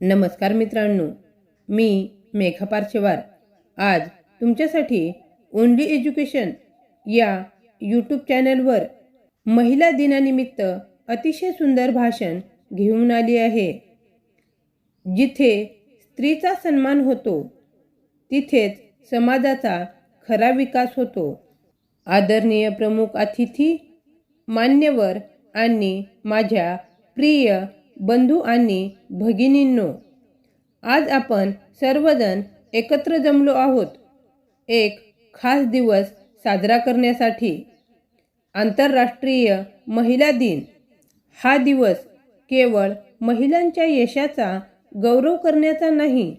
नमस्कार मित्रांनो मी मेघा पारशेवार. आज तुमच्यासाठी ओनली एज्युकेशन या यूट्यूब चॅनलवर महिला दिनानिमित्त अतिशय सुंदर भाषण घेऊन आली आहे. जिथे स्त्रीचा सन्मान होतो तिथेच समाजाचा खरा विकास होतो. आदरणीय प्रमुख अतिथी मान्यवर आणि माझ्या प्रिय बंधू आणि भगिनींनो आज आपण सर्वजण एकत्र जमलो आहोत. एक खास दिवस साजरा करण्यासाठी. आंतरराष्ट्रीय महिला दिन. हा दिवस केवळ महिलांच्या यशाचा गौरव करण्याचा नाही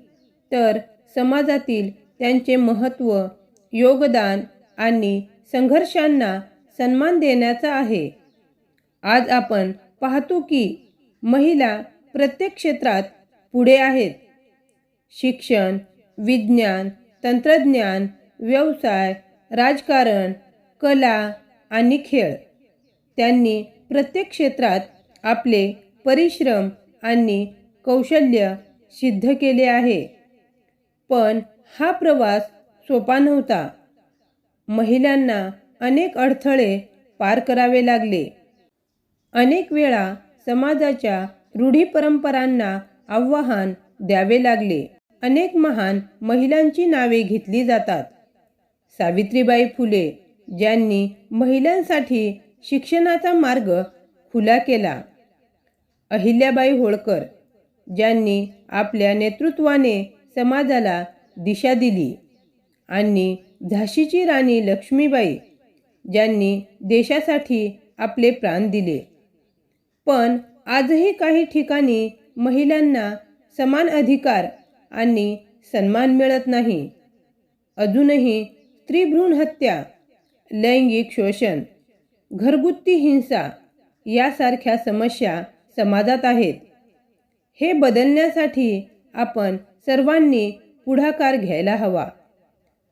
तर समाजातील त्यांचे महत्त्व योगदान आणि संघर्षांना सन्मान देण्याचा आहे. आज आपण पाहतो की महिला प्रत्येक क्षेत्रात पुढे आहेत. शिक्षण विज्ञान तंत्रज्ञान व्यवसाय राजकारण कला आणि खेळ. त्यांनी प्रत्येक क्षेत्रात आपले परिश्रम आणि कौशल्य सिद्ध केले आहे. पण हा प्रवास सोपा नव्हता. महिलांना अनेक अडथळे पार करावे लागले. अनेक वेळा समाजाच्या रूढी परंपरांना आव्हान द्यावे लागले. अनेक महान महिलांची नावे घेतली जातात. सावित्रीबाई फुले ज्यांनी महिलांसाठी शिक्षणाचा मार्ग खुला केला. अहिल्याबाई होळकर ज्यांनी आपल्या नेतृत्वाने समाजाला दिशा दिली आणि झाशीची राणी लक्ष्मीबाई ज्यांनी देशासाठी आपले प्राण दिले. पण आजही काही ठिकाणी महिलांना समान अधिकार आणि सन्मान मिळत नाही. अजूनही स्त्रीभ्रूण हत्या लैंगिक शोषण घरगुती हिंसा यासारख्या समस्या समाजात आहेत. हे बदलण्यासाठी आपण सर्वांनी पुढाकार घ्यायला हवा.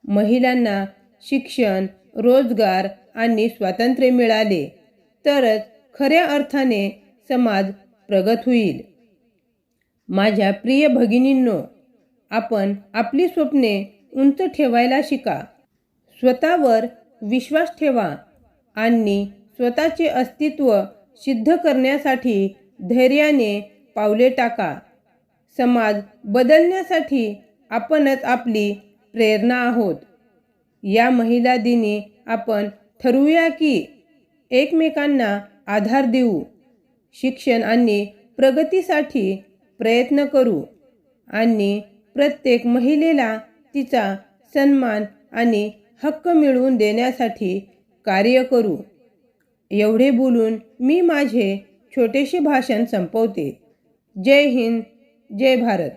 महिलांना शिक्षण रोजगार आणि स्वातंत्र्य मिळाले तरच खऱ्या अर्थाने समाज प्रगत होईल. माझ्या प्रिय भगिनींनो आपण आपली स्वप्ने उंच ठेवायला शिका. स्वतःवर विश्वास ठेवा आणि स्वतःचे अस्तित्व सिद्ध करण्यासाठी धैर्याने पावले टाका. समाज बदलण्यासाठी आपणच आपली प्रेरणा आहोत. या महिला दिनी आपण ठरवूया की एकमेकांना आधार देऊ. शिक्षण आणि प्रगतीसाठी प्रयत्न करू. आणि प्रत्येक महिलेला तिचा सन्मान आणि हक्क मिळवून देण्यासाठी कार्य करू. एवढे बोलून मी माझे छोटेसे भाषण संपवते. जय हिंद जय भारत.